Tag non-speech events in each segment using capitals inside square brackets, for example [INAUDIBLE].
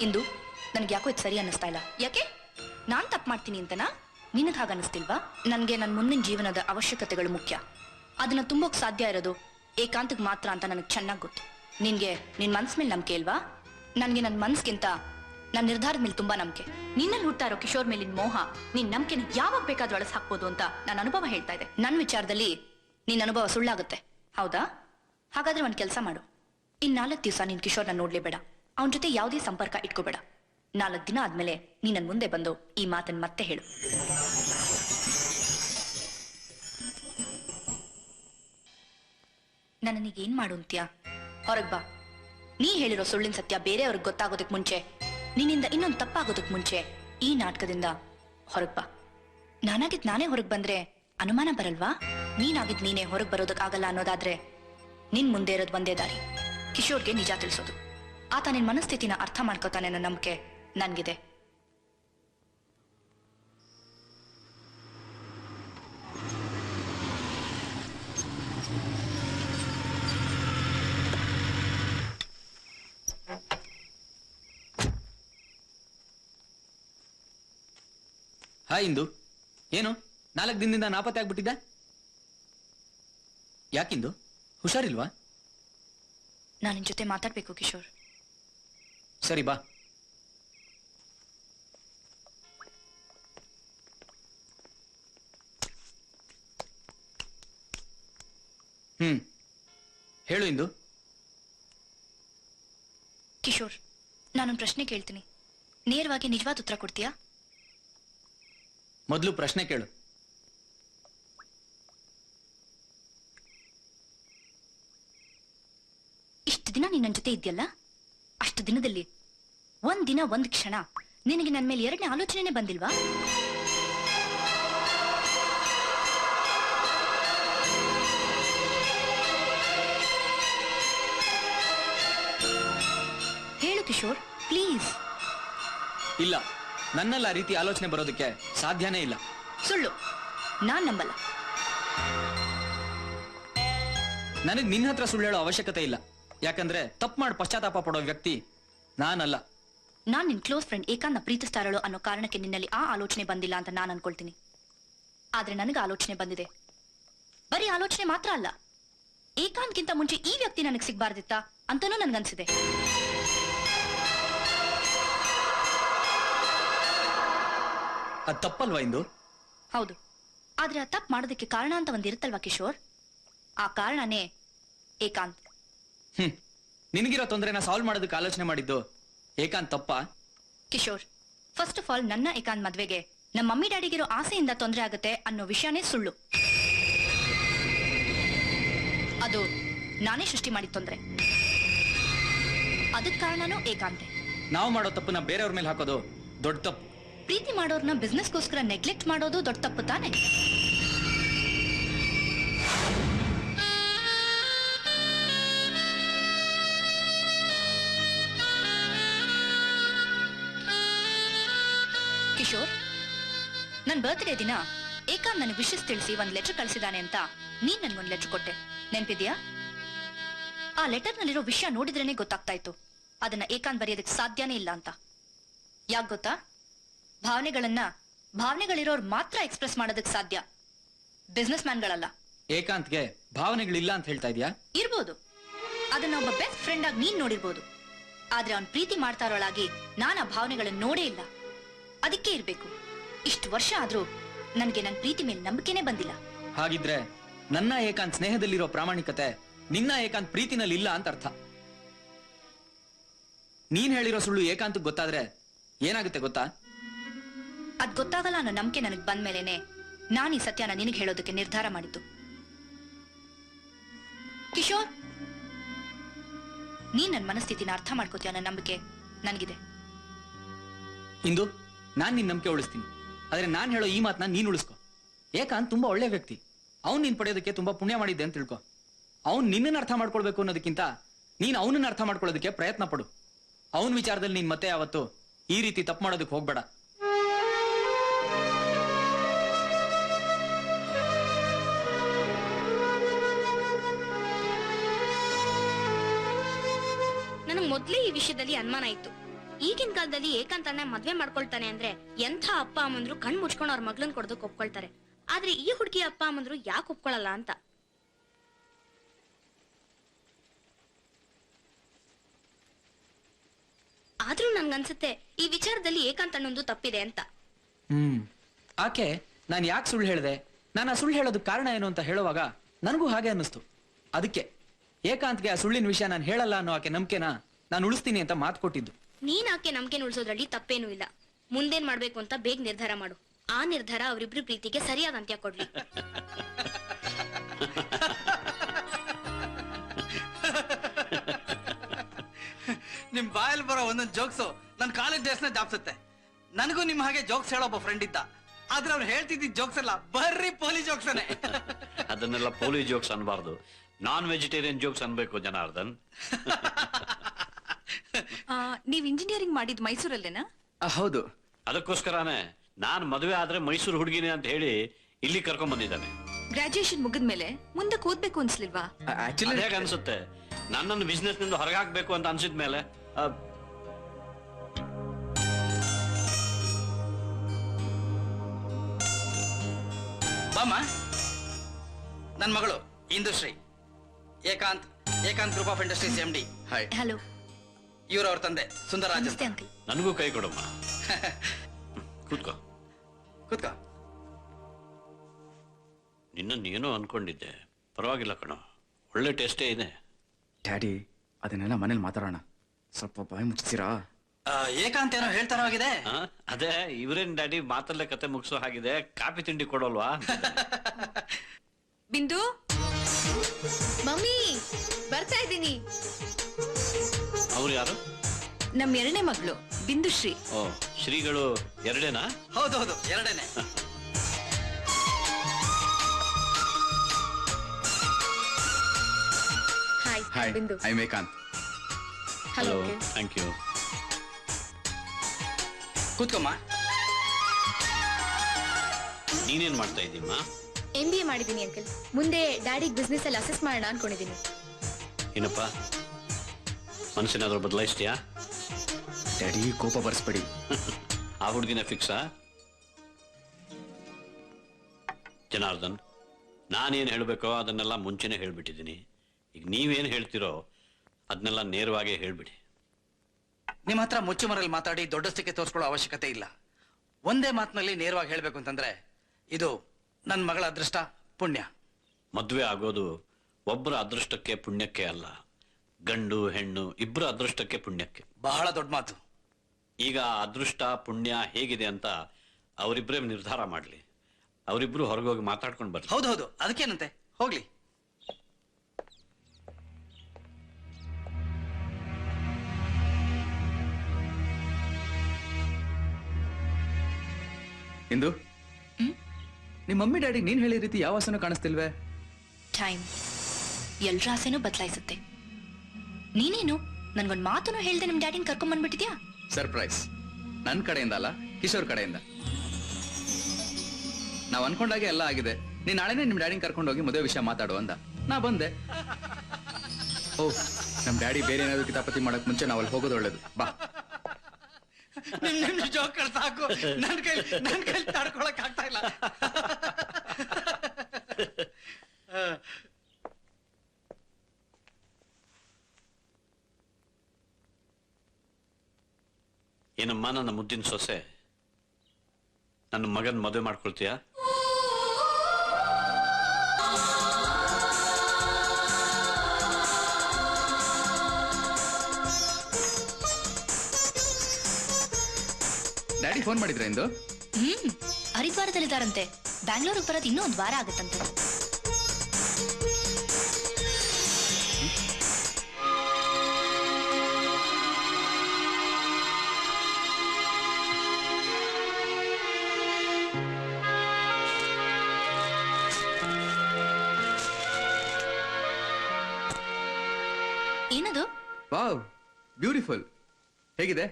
ಇಂದು ನನಗೆ ಯಾಕೋ ಇದು ಸರಿ ಅನ್ನಿಸ್ತಾ ಇಲ್ಲ. ಯಾಕೆ? ನಾನ್ ತಪ್ಪು ಮಾಡ್ತೀನಿ ಅಂತನಾ? ನಿನಗೆ ಹಾಗೆ ಅನ್ನಿಸ್ತಿಲ್ವಾ? ನನಗೆ ನನ್ನ ಮುಂದಿನ ಜೀವನದ ಅವಶ್ಯಕತೆಗಳು ಮುಖ್ಯ. ಅದನ್ನ ತುಂಬೋಕ್ ಸಾಧ್ಯ ಇರೋದು ಏಕಾಂತಕ್ಕೆ ಮಾತ್ರ ಅಂತ ನನಗೆ ಚೆನ್ನಾಗಿ ಗೊತ್ತು. ನಿನ್ಗೆ ನಿನ್ ಮನ್ಸ್ ಮೇಲೆ ನಂಬಿಕೆ ಇಲ್ವಾ? ನನಗೆ ನನ್ನ ಮನ್ಸ್ಗಿಂತ ನನ್ನ ನಿರ್ಧಾರದ ಮೇಲೆ ತುಂಬಾ ನಂಬಿಕೆ. ನಿನ್ನಲ್ಲಿ ಹುಡ್ತಾ ಕಿಶೋರ್ ಮೇಲಿನ ಮೋಹ ನಿನ್ ನಂಬಿಕೆನ ಯಾವಾಗ ಬೇಕಾದ್ರೂ ಒಳಸ್ ಹಾಕ್ಬೋದು ಅಂತ ನನ್ನ ಅನುಭವ ಹೇಳ್ತಾ ಇದೆ ನನ್ನ ವಿಚಾರದಲ್ಲಿ ನಿನ್ನ ಅನುಭವ ಸುಳ್ಳಾಗುತ್ತೆ. ಹೌದಾ? ಹಾಗಾದ್ರೆ ಒಂದ್ ಕೆಲಸ ಮಾಡು. ಇನ್ ನಾಲ್ಕು ದಿವಸ ನೀನ್ ಕಿಶೋರ್ನ ನೋಡ್ಲೇಬೇಡ. ಅವನ ಜೊತೆ ಯಾವುದೇ ಸಂಪರ್ಕ ಇಟ್ಕೋಬೇಡ. ನಾಲ್ಕು ದಿನ ಆದ್ಮೇಲೆ ನೀ ಮುಂದೆ ಬಂದು ಈ ಮಾತನ್ನ ಮತ್ತೆ ಹೇಳು. ನನ್ನೀಗ ಏನ್ ಮಾಡು ಅಂತ್ಯಾ? ಹೊರಗ್ ಬಾ. ನೀ ಹೇಳಿರೋ ಸುಳ್ಳಿನ ಸತ್ಯ ಬೇರೆಯವ್ರಿಗೆ ಗೊತ್ತಾಗೋದಕ್ ಮುಂಚೆ, ನಿನ್ನಿಂದ ಇನ್ನೊಂದು ತಪ್ಪಾಗೋದಕ್ ಮುಂಚೆ ಈ ನಾಟಕದಿಂದ ಹೊರಗ್ ಬಾ. ನಾನಾಗಿದ್ ನಾನೇ ಹೊರಗ್ ಬಂದ್ರೆ ಅನುಮಾನ ಬರಲ್ವಾ? ನೀನಾಗಿದ್ ನೀನೇ ಹೊರಗ್ ಬರೋದಕ್ ಆಗಲ್ಲ ಅನ್ನೋದಾದ್ರೆ ನಿನ್ ಮುಂದೆ ಇರೋದ್ ಒಂದೇ ದಾರಿ. ಕಿಶೋರ್ಗೆ ನಿಜ ತಿಳಿಸೋದು. ಆತ ನಿನ್ ಮನಸ್ಥಿತಿನ ಅರ್ಥ ಮಾಡ್ಕೋತಾನೆ ಅನ್ನೋ ನಂಬಿಕೆ ನನ್ಗಿದೆ. ಹಾಯ್ ಇಂದು. ಏನು? ನಾಲ್ಕು ದಿನದಿಂದ ನಾಪತ್ತೆ ಆಗ್ಬಿಟ್ಟಿದ್ದ ಯಾಕಿಂದು? ಹುಷಾರಿಲ್ವಾ? ನಾನು ನಿನ್ ಜೊತೆ ಮಾತಾಡ್ಬೇಕು ಕಿಶೋರ್. ಸರಿ ಬಾ. ಹ್ಮ್. ಹೇಳು ಇಂದು. ಕಿಶೋರ್ ನಾನೊಂದು ಪ್ರಶ್ನೆ ಕೇಳ್ತೀನಿ. ನೇರವಾಗಿ ನಿಜವಾದ ಉತ್ತರ ಕೊಡ್ತೀಯಾ? ಮೊದಲು ಪ್ರಶ್ನೆ ಕೇಳು. ಇಷ್ಟು ದಿನ ನೀನ್ ಜೊತೆ ಇದೆಯಲ್ಲ ಅಷ್ಟು ದಿನದಲ್ಲಿ? ಒಂದ್ ದಿನ ಒಂದ್ ಕ್ಷಣ. ನಿನಗೆ ನನ್ನ ಮೇಲೆ ಎರಡನೇ ಆಲೋಚನೆನೇ ಬಂದಿಲ್ವಾ? ಹೇಳು ಕಿಶೋರ್ ಪ್ಲೀಸ್ ಇಲ್ಲ ನನ್ನಲ್ಲಿ ಆ ರೀತಿ ಆಲೋಚನೆ ಬರೋದಕ್ಕೆ ಸಾಧ್ಯನೇ ಇಲ್ಲ. ಸುಳ್ಳು. ನಾನ್ ನಂಬಲ್ಲ. ನನಗ್ ನಿನ್ನ ಹತ್ರ ಸುಳ್ಳು ಹೇಳೋ ಅವಶ್ಯಕತೆ ಇಲ್ಲ. ಯಾಕಂದ್ರೆ ತಪ್ಪು ಮಾಡಿ ಪಶ್ಚಾತ್ತಾಪ ಪಡೋ ವ್ಯಕ್ತಿ ನಾನಲ್ಲ. ನಾನ್ ನಿನ್ ಕ್ಲೋಸ್ ಫ್ರೆಂಡ್ ಏಕಾಂತ ಪ್ರೀತಿಸ್ತಾರಳು ಅನ್ನೋ ಕಾರಣಕ್ಕೆ ನಿನ್ನಲ್ಲಿ ಆ ಆಲೋಚನೆ ಬಂದಿಲ್ಲ ಅಂತ ನಾನು ಅನ್ಕೊಳ್ತೀನಿ. ಆದ್ರೆ ನನಗೆ ಆಲೋಚನೆ ಬಂದಿದೆ. ಬರೀ ಆಲೋಚನೆ ಮಾತ್ರ ಅಲ್ಲ. ಏಕಾಂತ್ಗಿಂತ ಮುಂಚೆ ಈ ವ್ಯಕ್ತಿ ನನಗೆ ಸಿಗ್ಬಾರ್ದಿತ್ತ ಅಂತನೂ ನನ್ಗನ್ಸಿದೆ. ಅನ್ಸಿದೆ ತಪ್ಪಲ್ವಾ ಇಂದು? ಹೌದು. ಆದ್ರೆ ಆ ತಪ್ಪು ಮಾಡೋದಕ್ಕೆ ಕಾರಣ ಅಂತ ಒಂದಿರುತ್ತಲ್ವಾ ಕಿಶೋರ್? ಆ ಕಾರಣನೇ ಏಕಾಂತ್. ಹ್ಮ್. ನಿನಗಿರೋ ತೊಂದರೆನ ಸಾಲ್ವ್ ಮಾಡೋದಕ್ಕೆ ಆಲೋಚನೆ ಮಾಡಿದ್ದು ಏಕಾಂತ್ ತಪ್ಪ? ಕಿಶೋರ್ ಫಸ್ಟ್ ಆಫ್ ಆಲ್ ನನ್ನ ಏಕಾಂತ್ ಮದ್ವೆಗೆ ನಮ್ಮ ಮಮ್ಮಿ ಡ್ಯಾಡಿಗಿರೋ ಆಸೆಯಿಂದ ತೊಂದರೆ ಆಗುತ್ತೆ ಅನ್ನೋ ವಿಷಯನೇ ಸುಳ್ಳು. ಅದು ನಾನೇ ಸೃಷ್ಟಿ ಮಾಡಿದ ತೊಂದರೆ. ಅದಕ್ ಕಾರಣನೂ ಏಕಾಂತೆ. ನಾವು ಮಾಡೋ ತಪ್ಪನ್ನ ಬೇರೆಯವ್ರ ಮೇಲೆ ಹಾಕೋದು ದೊಡ್ಡ ತಪ್ಪು. ಪ್ರೀತಿ ಮಾಡೋರ್ನ ಬಿಸ್ನೆಸ್ಗೋಸ್ಕರ ನೆಗ್ಲೆಕ್ಟ್ ಮಾಡೋದು ದೊಡ್ಡ ತಪ್ಪು ತಾನೆ? ಕಿಶೋರ್ ನನ್ ಬರ್ತ್ಡೇ ದಿನ ಏಕಾಂತ್ ನನಗೆ ವಿಶಸ್ ತಿಳಿಸಿ ಒಂದ್ ಲೆಟರ್ ಕಳಿಸಿದಾನೆ ಅಂತ ನೀನ್ ನನ್ಗೊಂದ್ ಲೆಟರ್ ಕೊಟ್ಟೆ. ನೆನ್ಪಿದ್ಯಾ? ಆ ಲೆಟರ್ ನಲ್ಲಿರೋ ವಿಷಯ ನೋಡಿದ್ರೇನೆ ಗೊತ್ತಾಗ್ತಾ ಇತ್ತು ಅದನ್ನ ಏಕಾಂತ್ ಬರೆಯೋದಕ್ಕೆ ಸಾಧ್ಯನೇ ಇಲ್ಲ ಅಂತ. ಯಾಕೆ ಗೊತ್ತಾ? ಭಾವನೆಗಳನ್ನ ಭಾವನೆಗಳಿರೋರು ಮಾತ್ರ ಎಕ್ಸ್ಪ್ರೆಸ್ ಮಾಡೋದಕ್ಕೆ ಸಾಧ್ಯ. ಬಿಸ್ನೆಸ್ ಮ್ಯಾನ್ಗಳಲ್ಲ ಏಕಾಂತ್ಗೆ ಭಾವನೆಗಳಿಲ್ಲ ಅಂತ ಹೇಳ್ತಾ ಇದೀಯಾ? ಇರ್ಬೋದು. ಅದನ್ನ ಒಬ್ಬ ಬೆಸ್ಟ್ ಫ್ರೆಂಡ್ ಆಗಿ ನೀನ್ ನೋಡಿರ್ಬೋದು. ಆದ್ರೆ ಅವ್ನ್ ಪ್ರೀತಿ ಮಾಡ್ತಾ ಇರೋಳಾಗಿ ನಾನ್ ಆ ಭಾವನೆಗಳನ್ನ ನೋಡೇ ಇಲ್ಲ. ಅದಕ್ಕೆ ಇರ್ಬೇಕು. ಇಷ್ಟು ವರ್ಷ ಆದ್ರೂ ನನ್ಗೆ ನನ್ ಪ್ರೀತಿ ಮೇಲೆ ನಂಬಿಕೆನೇ ಬಂದಿಲ್ಲ. ಹಾಗಿದ್ರೆ ನನ್ನ ಏಕಾಂತ್ ಸ್ನೇಹದಲ್ಲಿರೋ ಪ್ರಾಮಾಣಿಕತೆ ನಿನ್ನ ಏಕಾಂತ್ ಪ್ರೀತಿನಲ್ಲಿ ಇಲ್ಲ ಅಂತ ಅರ್ಥ. ನೀನ್ ಹೇಳಿರೋ ಸುಳ್ಳು ಏಕಾಂತ್ ಗೊತ್ತಾದ್ರೆ ಏನಾಗುತ್ತೆ ಗೊತ್ತಾ? ಅದ್ ಗೊತ್ತಾಗಲ್ಲ ಅನ್ನೋ ನಂಬಿಕೆ ನನಗ್ ಬಂದ್ಮೇಲೆನೆ ನಾನು ಈ ಸತ್ಯನ ನಿನಗೆ ಹೇಳೋದಕ್ಕೆ ನಿರ್ಧಾರ ಮಾಡಿದ್ದು. ಕಿಶೋರ್ ನೀನ್ ನನ್ನ ಮನಸ್ಥಿತಿನ ಅರ್ಥ ಮಾಡ್ಕೋತೀಯ ಅನ್ನೋ ನಂಬಿಕೆ ನನಗಿದೆ. ಇಂದು? ನಾನ್ ನಿನ್ ನಂಬಿಕೆ ಉಳಿಸ್ತೀನಿ. ಆದ್ರೆ ನಾನ್ ಹೇಳೋ ಈ ಮಾತನ್ನ ನೀನ್ ಉಳಿಸ್ಕೊ. ಏಕಾಂತ್ ತುಂಬಾ ಒಳ್ಳೆ ವ್ಯಕ್ತಿ. ಅವ್ನ್ ನೀನ್ ಪಡೆಯೋದಕ್ಕೆ ತುಂಬಾ ಪುಣ್ಯ ಮಾಡಿದ್ದೆ ಅಂತ ತಿಳ್ಕೊ. ಅವ್ನ್ ನಿನ್ನನ್ನ ಅರ್ಥ ಮಾಡ್ಕೊಳ್ಬೇಕು ಅನ್ನೋದಕ್ಕಿಂತ ನೀನ್ ಅವನನ್ನ ಅರ್ಥ ಮಾಡ್ಕೊಳ್ಳೋದಕ್ಕೆ ಪ್ರಯತ್ನ ಪಡು. ಅವನ್ ವಿಚಾರದಲ್ಲಿ ನೀನ್ ಮತ್ತೆ ಯಾವತ್ತು ಈ ರೀತಿ ತಪ್ಪು ಮಾಡೋದಕ್ಕೆ ಹೋಗ್ಬೇಡ. ನನಗೆ ಮೊದಲೇ ಈ ವಿಷಯದಲ್ಲಿ ಅನುಮಾನ ಇತ್ತು. ಈಗಿನ ಕಾಲದಲ್ಲಿ ಏಕಾಂತನ ಮದ್ವೆ ಮಾಡ್ಕೊಳ್ತಾನೆ ಅಂದ್ರೆ ಎಂಥ ಅಪ್ಪ ಅಮ್ಮಂದ್ರು ಕಣ್ ಮುಚ್ಕೊಂಡು ಅವ್ರ ಮಗ್ಳನ್ ಕೊಡ್ದು ಒಪ್ಕೊಳ್ತಾರೆ. ಆದ್ರೆ ಈ ಹುಡುಗಿ ಅಪ್ಪ ಅಮ್ಮಂದ್ರು ಯಾಕೆ ಒಪ್ಕೊಳ್ಳಲ್ಲ ಅಂತ? ಆದ್ರೂ ನನ್ಗನ್ಸುತ್ತೆ ಈ ವಿಚಾರದಲ್ಲಿ ಏಕಾಂತಣ್ಣೊಂದು ತಪ್ಪಿದೆ ಅಂತ. ಹ್ಮ್. ಆಕೆ ನಾನು ಯಾಕೆ ಸುಳ್ಳು ಹೇಳಿದೆ? ನಾನು ಆ ಸುಳ್ಳು ಹೇಳೋದಕ್ಕೆ ಕಾರಣ ಏನು ಅಂತ ಹೇಳುವಾಗ ನನಗೂ ಹಾಗೆ ಅನ್ನಿಸ್ತು. ಅದಕ್ಕೆ ಏಕಾಂತ್ಗೆ ಆ ಸುಳ್ಳಿನ ವಿಷಯ ನಾನು ಹೇಳಲ್ಲ ಅನ್ನೋ ಆಕೆ ನಂಬಿಕೆನ ನಾನು ಉಳಿಸ್ತೀನಿ ಅಂತ ಮಾತು ಕೊಟ್ಟಿದ್ದು. ನೀನ್ ಆಕೆ ನಮ್ಗೆ ಉಳಿಸೋದ್ರಲ್ಲಿ ತಪ್ಪೇನೂ ಇಲ್ಲ. ಮುಂದೇನ್ ಮಾಡ್ಬೇಕು ಅಂತ ಬೇಗ ನಿರ್ಧಾರ ಮಾಡು. ಆ ನಿರ್ಧಾರ ಅವರಿಬ್ರು ಪ್ರೀತಿಗೆ ಸರಿಯಾದ ಅಂತ್ಯ ಕೊಡ್ಲಿ. ನಿಮ್ ಬಾಯಲ್ಲಿ ಬರೋ ಒಂದೊಂದು ಜೋಕ್ಸ್ ನನ್ ಕಾಲೇಜ್ ಡೇಸ್ನ ಜಾಪ್ಸುತ್ತೆ. ನನಗೂ ನಿಮ್ ಹಾಗೆ ಜೋಕ್ಸ್ ಹೇಳೋ ಒಬ್ಬ ಫ್ರೆಂಡ್ ಇದ್ದ. ಆದ್ರೆ ಅವ್ರು ಹೇಳ್ತಿದ್ದ ಜೋಕ್ಸ್ ಎಲ್ಲ ಬರ್ರಿ ಪೋಲಿ ಜೋಕ್ಸನೆ ಅದನ್ನೆಲ್ಲ ಪೋಲಿ ಜೋಕ್ಸ್ ಅನ್ಬಾರ್ದು. ನಾನ್ ವೆಜಿಟೇರಿಯನ್ ಜೋಕ್ಸ್ ಅನ್ಬೇಕು ಜನಾರ್ದನ್. [LAUGHS] ನೀವ್ ಇಂಜಿನಿಯರಿಂಗ್ ಮಾಡಿದ್ ಮೈಸೂರಲ್ಲೇನಾ? ಹೌದು. ಅದಕ್ಕೋಸ್ಕರನೇ ನಾನ್ ಮದುವೆ ಆದ್ರೆ ಮೈಸೂರು ಹುಡುಗಿನೇ ಅಂತ ಹೇಳಿ ಇಲ್ಲಿ ಕರ್ಕೊಂಡ್ ಬಂದಿದ್ದಾನೆ. ಗ್ರಾಜುಯೇಷನ್ ಮುಗಿದ್ಮೇಲೆ ಮುಂದೆ ಓದ್ಬೇಕು ಅನ್ಸ್ಲಿಲ್ವಾ? ಆಕ್ಚುಲಿ ಹೇಗೆ ಅನ್ಸುತ್ತೆ. ನನ್ನನ್ನು ಬಿಸ್ನೆಸ್ನಿಂದ ಹೊರಗಾಕ್ಬೇಕು ಅಂತ ಅನ್ಸಿದ ಮೇಲೆ ಬಾಮ್ಮ ನನ್ನ ಮಗಳು Indushree. Ekanth Ekanth group of industries M D hi hello ಇವ್ರ ಅವ್ರ ತಂದೆ ಸುಂದರರಾಜ ನಮಸ್ತೆ ಅಂಕಲ್. ನನಗೂ ಕೈ ಕೊಡಮ್ಮ. [LAUGHS] ಕೂತ್ಕೋ. ಕೂತ್ಕೋ. ನಿನ್ನನ್ನು ಏನೋ ಅನ್ಕೊಂಡಿದ್ದೆ. ಪರವಾಗಿಲ್ಲ ಕಣೋ. ಒಳ್ಳೆ ಟೇಸ್ಟೇ ಇದೆ. ಡ್ಯಾಡಿ ಅದನ್ನೆಲ್ಲ ಮನೇಲಿ ಮಾತಾಡೋಣ. ಸ್ವಲ್ಪ ಬಾಯಿ ಮುಚ್ಚಿಸಿರಾ ಆ, ಏಕಾಂತ್ ಏನೋ ಹೇಳ್ತಾರೋ ಆಗಿದೆ ಆ? ಅದೇ ಇವ್ರೇನ್ ಡ್ಯಾಡಿ ಮಾತಲ್ಲೇ ಕತೆ ಮುಗಿಸೋ ಹಾಗಿದೆ. ಕಾಫಿ ತಿಂಡಿ ಕೊಡೋಲ್ವಾ? ಬಿಂದು? ಮಮ್ಮಿ ಬರ್ತಾ ಇದ್ದೀನಿ. ಅವ್ರು ಯಾರು? ನಮ್ ಎರಡನೇ ಮಗಳು ಬಿಂದುಶ್ರೀ ಓ ಶ್ರೀಗಳು ಎರಡೇನಾ? ಹೌದೌದು ಎರಡೇನೆ. Hi hi Bindu. ಐ ಮೇಕಾಂತ್ ಹಲೋ ಥ್ಯಾಂಕ್ ಯು ಕೂತ್ಕೊಮ್ಮ. ನೀನೇನ್ ಮಾಡ್ತಾ ಇದ್ದೀಮ್ಮ ಎಂ ಬಿ ಎ ಮಾಡಿದೀನಿ ಅಂಕಲ್. ಮುಂದೆ ಡ್ಯಾಡಿ ಬಿಸ್ನೆಸ್ ಅಲ್ಲಿ ಅಸೆಸ್ ಮಾಡೋಣ ಅನ್ಕೊಂಡಿದೀನಿ ಏನಪ್ಪ? ಮನಸ್ಸಿನಾದ್ರೂ ಬದಲಾಯಿಸ್ತೀಯಾ? ಡ್ಯಾಡಿ ಕೋಪ ಬರ್ಸ್ಬೇಡಿ. [LAUGHS] ಆ ಹುಡುಗಿನ ಫಿಕ್ಸಾ ಜನಾರ್ದನ್ ನಾನೇನು ಹೇಳಬೇಕೋ ಅದನ್ನೆಲ್ಲ ಮುಂಚೆನೆ ಹೇಳಿಬಿಟ್ಟಿದ್ದೀನಿ. ಈಗ ನೀವೇನು ಹೇಳ್ತಿರೋ ಅದನ್ನೆಲ್ಲ ನೇರವಾಗಿ ಹೇಳ್ಬಿಡಿ. ನಿಮ್ಮ ಹತ್ರ ಮುಚ್ಚುಮರಲ್ಲಿ ಮಾತಾಡಿ ದೊಡ್ಡಸ್ತಿಕೆ ತೋರಿಸ್ಕೊಳ್ಳೋ ಅವಶ್ಯಕತೆ ಇಲ್ಲ. ಒಂದೇ ಮಾತಿನಲ್ಲಿ ನೇರವಾಗಿ ಹೇಳಬೇಕು ಅಂತಂದ್ರೆ ಇದು ನನ್ನ ಮಗಳ ಅದೃಷ್ಟ ಪುಣ್ಯ. ಮದುವೆ ಆಗೋದು ಒಬ್ಬರ ಅದೃಷ್ಟಕ್ಕೆ ಪುಣ್ಯಕ್ಕೆ ಅಲ್ಲ. ಗಂಡು ಹೆಣ್ಣು ಇಬ್ರು ಅದೃಷ್ಟಕ್ಕೆ ಪುಣ್ಯಕ್ಕೆ. ಬಹಳ ದೊಡ್ಡ ಮಾತು. ಈಗ ಅದೃಷ್ಟ ಪುಣ್ಯ ಹೇಗಿದೆ ಅಂತ ಅವರಿಬ್ಬರೇ ನಿರ್ಧಾರ ಮಾಡಲಿ. ಅವರಿಬ್ರು ಹೊರಗೋಗಿ ಮಾತಾಡ್ಕೊಂಡು ಬರ್ತಾರೆ ಹೌದು ಹೌದು. ಅದಕ್ಕೇನಂತೆ? ಹೋಗ್ಲಿ. ಇಂದು? ನಿಮ್ಮ ಮಮ್ಮಿ ಡ್ಯಾಡಿ ನೀನ್ ಹೇಳಿದ ರೀತಿ ಯಾವ ಆಸನೂ ಕಾಣಿಸ್ತಿಲ್ವೇ? ಟೈಮ್. ಎಲ್ರ ಆಸೆನೂ ಬದಲಾಯಿಸುತ್ತೆ. ನೀನೇನು? ನನ್ಗೊಂದ್ ಮಾತು ಹೇಳ್ದೆ ನಿಮ್ ಡ್ಯಾಡಿನ ಕರ್ಕೊಂಡ್ ಬಂದ್ಬಿಟ್ಟಿದ್ಯಾ? ಸರ್ಪ್ರೈಸ್ ನನ್ ಕಡೆಯಿಂದ ಅಲ್ಲ ಕಿಶೋರ್ ಕಡೆಯಿಂದ. ನಾವ್ ಅನ್ಕೊಂಡಾಗೆ ಎಲ್ಲ ಆಗಿದೆ. ನೀನ್ ನಾಳೆನೇ ನಿಮ್ ಡ್ಯಾಡಿನ ಕರ್ಕೊಂಡು ಹೋಗಿ ಮದುವೆ ವಿಷಯ ಮಾತಾಡು ಅಂದ. ನಾ ಬಂದೆ. ಓ ನಮ್ ಡ್ಯಾಡಿ ಬೇರೆ ಏನಾದ್ರು ಕಿತಾಪತಿ ಮಾಡಕ್ ಮುಂಚೆ ನಾವ್ ಅಲ್ಲಿ ಹೋಗೋದು ಒಳ್ಳೇದು. ಬಾ. ನಿಮ್ ನಿಮ್ ಜೋಕರ್ ಸಾಕು. ನನ್ ಕೈ ನನ್ ಕೈ ತಡ್ಕೊಳಕ್ ಆಗ್ತಾ ಇಲ್ಲ. ಏನಮ್ಮ ನನ್ನ ಮುದ್ದಿನ ಸೊಸೆ? ನನ್ನ ಮಗನ್ ಮದುವೆ ಮಾಡ್ಕೊಳ್ತೀಯಾ? ಡ್ಯಾಡಿ ಫೋನ್ ಮಾಡಿದ್ರ ಇಂದು? ಹ್ಮ್ ಹರಿದ್ವಾರದಲ್ಲಿದ್ದಾರಂತೆ. ಬ್ಯಾಂಗ್ಳೂರಿಗೆ ಬರೋದು ಇನ್ನೂ ಒಂದ್ ವಾರ ಆಗತ್ತಂತೆ. ಬ್ಯೂಟಿಫುಲ್ ಹೇಗಿದೆ?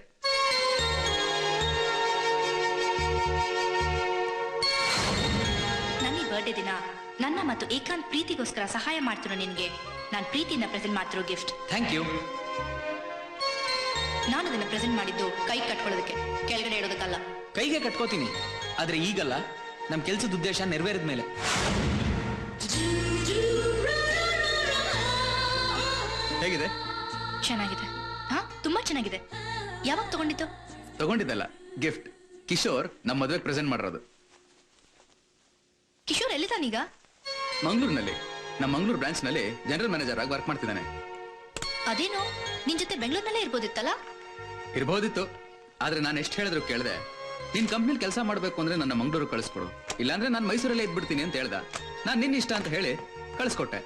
ನನ್ನ ಬರ್ಡೇ ದಿನ ನನ್ನ ಮತ್ತು ಏಕಾಂತ್ ಪ್ರೀತಿಗೋಸ್ಕರ ಸಹಾಯ ಮಾಡ್ತಿರೋ ನಿನ್ಗೆ. ನಾನ್ ಪ್ರೀತಿಯಿಂದ ಪ್ರೆಸೆಂಟ್ ಮಾಡ್ತಿರೋ ಗಿಫ್ಟ್ ಥ್ಯಾಂಕ್ ಯು ನಾನು ಅದನ್ನ ಪ್ರೆಸೆಂಟ್ ಮಾಡಿದ್ದು ಕೈ ಕಟ್ಕೊಳ್ಳೋದಕ್ಕೆ. ಕೆಳಗಡೆ ಇಡೋದಕ್ಕಲ್ಲ. ಕೈಗೆ ಕಟ್ಕೋತೀನಿ. ಆದ್ರೆ ಈಗಲ್ಲ. ನಮ್ ಕೆಲ್ಸದ ಉದ್ದೇಶ ನೆರವೇರಿದ ಮೇಲೆ. ಹೇಗಿದೆ? ಚೆನ್ನಾಗಿದೆ. ಹಾ ತುಂಬಾ ಚೆನ್ನಾಗಿದೆ. ಯಾವಾಗ ತಗೊಂಡಿತ್ತು ತಗೊಂಡಿದ್ದಲ್ಲ ಗಿಫ್ಟ್ ಕಿಶೋರ್ ನಮ್ಮ ಮದುವೆಗೆ ಪ್ರೆಸೆಂಟ್ ಮಾಡಿರೋದು. ಕಿಶೋರ್ ಎಲ್ಲಿದ್ದಾನೀಗ ಮಂಗ್ಳೂರ್ನಲ್ಲಿ. ನಮ್ಮ ಮಂಗ್ಳೂರ್ ಬ್ರಾಂಚ್ನಲ್ಲಿ ಜನರಲ್ ಮ್ಯಾನೇಜರ್ ಆಗಿ ವರ್ಕ್ ಮಾಡ್ತಿದ್ದಾನೆ. ಅದೇನು? ನಿನ್ ಜೊತೆ ಬೆಂಗಳೂರಿನಲ್ಲೇ ಇರ್ಬೋದಿತ್ತಲ್ಲ? ಇರ್ಬೋದಿತ್ತು. ಆದ್ರೆ ನಾನು ಎಷ್ಟು ಹೇಳಿದ್ರು ಕೇಳ್ದೆ. ನಿನ್ ಕಂಪ್ನಿಲಿ ಕೆಲಸ ಮಾಡ್ಬೇಕು ಅಂದ್ರೆ ನನ್ನ ಮಂಗ್ಳೂರ್ ಕಳಿಸ್ಕೊಡು. ಇಲ್ಲಾಂದ್ರೆ ನಾನು ಮೈಸೂರಲ್ಲೇ ಇದ್ಬಿಡ್ತೀನಿ ಅಂತ ಹೇಳ್ದ. ನಾನ್ ನಿನ್ನ ಇಷ್ಟ ಅಂತ ಹೇಳಿ ಕಳಿಸ್ಕೊಟ್ಟೆ.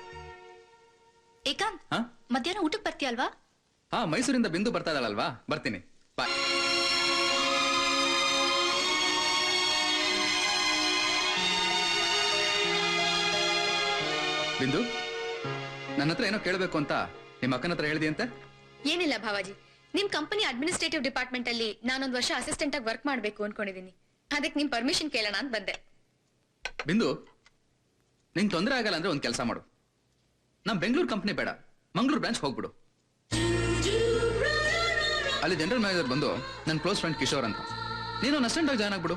ಏಕಾಂತ್ ಹಾ? ಮಧ್ಯಾಹ್ನ ಊಟಕ್ಕೆ ಬರ್ತೀಯ ಅಲ್ವಾ ಹಾ ಮೈಸೂರಿಂದ ಬಿಂದು ಬರ್ತಾ ಇದ್ದಾಳಲ್ವಾ? ಬರ್ತೀನಿ. ಬಾಯ್ ಬಿಂದು ನನ್ನ ಹತ್ರ ಏನೋ ಕೇಳಬೇಕು ಅಂತ ನಿಮ್ಮ ಅಕ್ಕನ ಹತ್ರ ಹೇಳ್ದಿ ಅಂತ ಏನಿಲ್ಲ ಭಾವಾಜಿ. ನಿಮ್ ಕಂಪನಿ ಅಡ್ಮಿನಿಸ್ಟ್ರೇಟಿವ್ ಡಿಪಾರ್ಟ್ಮೆಂಟ್ ಅಲ್ಲಿ ನಾನೊಂದ್ ವರ್ಷ ಅಸಿಸ್ಟೆಂಟ್ ಆಗಿ ವರ್ಕ್ ಮಾಡ್ಬೇಕು ಅನ್ಕೊಂಡಿದೀನಿ. ಅದಕ್ಕೆ ನಿಮ್ ಪರ್ಮಿಷನ್ ಕೇಳೋಣ ಅಂತ ಬಂದೆ. ಬಿಂದು ನಿಂಗೆ ತೊಂದರೆ ಆಗಲ್ಲ ಅಂದ್ರೆ ಒಂದ್ ಕೆಲಸ ಮಾಡು. ನಮ್ ಬೆಂಗಳೂರು ಕಂಪನಿ ಬೇಡ. ಮಂಗಳೂರು ಬ್ರಾಂಚ್ ಹೋಗ್ಬಿಡು. ಅಲ್ಲಿ ಜನರಲ್ ಮ್ಯಾನೇಜರ್ ಬಂದು ನನ್ನ ಕ್ಲೋಸ್ ಫ್ರೆಂಡ್ ಕಿಶೋರ್ ಅಂತ. ನೀನು ಅಸಿಸ್ಟೆಂಟ್ ಆಗಿ join ಆಗ್ಬಿಡು.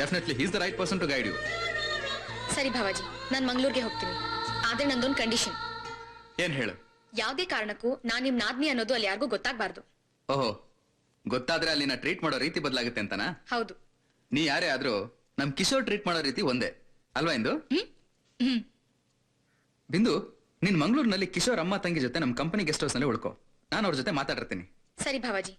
Definitely he's the right person to guide you ಸರಿ ಭಾವಾಜಿ ನಾನು ಮಂಗ್ಳೂರ್ಗೆ ಹೋಗ್ತೀನಿ. ಆದ್ರೆ ನಂದೊಂದು ಕಂಡೀಷನ್ ಏನ್ ಹೇಳು? ಯಾವುದೇ ಕಾರಣಕ್ಕೂ ನಾನು ನಿಮ್ ನಾದ್ನಿ ಅನ್ನೋದು ಅಲ್ಲಿ ಯಾರಿಗೂ ಗೊತ್ತಾಗಬಾರ್ದು. ಓಹೋ ಗೊತ್ತಾದ್ರೆ ಅಲ್ಲಿನ ಟ್ರೀಟ್ ಮಾಡೋ ರೀತಿ ಬದಲಾಗುತ್ತೆ ಅಂತನಾ? ಹೌದು. ನೀ ಯಾರೇ ಆದ್ರೂ ನಮ್ ಕಿಶೋರ್ ಟ್ರೀಟ್ ಮಾಡೋ ರೀತಿ ಒಂದೇ. ಅಲ್ವಾ ಇಂದು? ಬಿಂದು ನಿನ್ ಮಂಗಳೂರಿನಲ್ಲಿ ಕಿಶೋರ್ ಅಮ್ಮ ತಂಗಿ ಜೊತೆ ನಮ್ ಕಂಪನಿ ಗೆಸ್ಟ್ ಹೌಸ್ನಲ್ಲಿ ಉಳ್ಕೋ. ನಾನು ಅವ್ರ ಜೊತೆ ಮಾತಾಡಿರ್ತೀನಿ. ಸರಿ ಭಾವಾಜಿ